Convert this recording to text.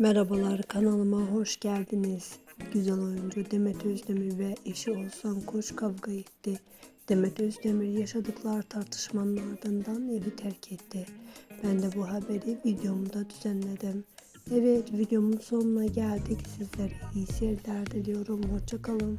Merhabalar kanalıma hoş geldiniz. Güzel oyuncu Demet Özdemir ve eşi Oğuzhan Koç kavga etti. Demet Özdemir yaşadıkları tartışmanın ardından evi terk etti. Ben de bu haberi videomda düzenledim. Evet videomun sonuna geldik. Sizlere iyi seyirler diliyorum. Hoşçakalın.